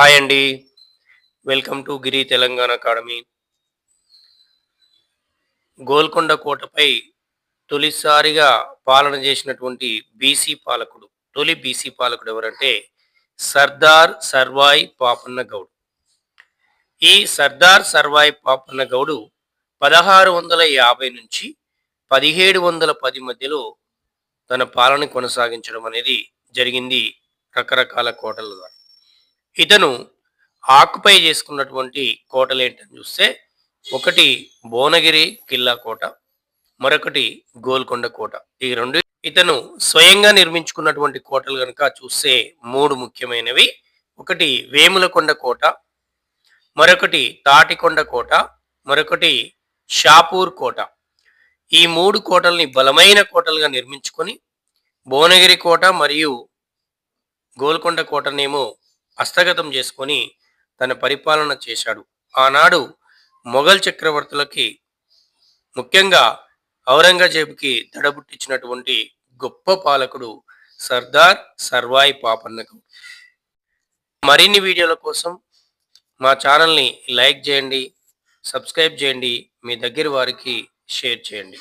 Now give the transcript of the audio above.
Hi అండి. Welcome to Giri Telangana academy. Golconda కోటపై తొలిసారిగా పాలన చేసినటువంటి బీసీ పాలకుడు తొలి బీసీ పాలకుడు ఎవరంటే సర్దార్ సర్వాయి పాపన్న గౌడ్. ఈ సర్దార్ సర్వాయి పాపన్న గౌడు పదహారు వందల యాభై నుంచి పదిహేడు వందల పది మధ్యలో తన పాలన కొనసాగించడం అనేది జరిగింది రకరకాల కోటల ద్వారా. ఇతను ఆకుపై చేసుకున్నటువంటి కోటలు ఏంటని చూస్తే ఒకటి భువనగిరి కిల్లా కోట మరొకటి గోల్కొండ కోట. ఈ రెండు ఇతను స్వయంగా నిర్మించుకున్నటువంటి కోటలు కనుక చూస్తే మూడు ముఖ్యమైనవి. ఒకటి వేములకొండ కోట మరొకటి తాటికొండ కోట మరొకటి షాపూర్ కోట. ఈ మూడు కోటల్ని బలమైన కోటలుగా నిర్మించుకొని భువనగిరి కోట మరియు గోల్కొండ కోటనేమో హస్తగతం చేసుకొని తన పరిపాలన చేశాడు. ఆనాడు మొఘల్ చక్రవర్తులకి ముఖ్యంగా ఔరంగజేబుకి దడబుట్టించినటువంటి గొప్ప పాలకుడు సర్దార్ సర్వాయి పాపన్న గౌడ్ మరిన్ని వీడియోల కోసం మా ఛానల్ని లైక్ చేయండి సబ్స్క్రైబ్ చేయండి మీ దగ్గర వారికి షేర్ చేయండి.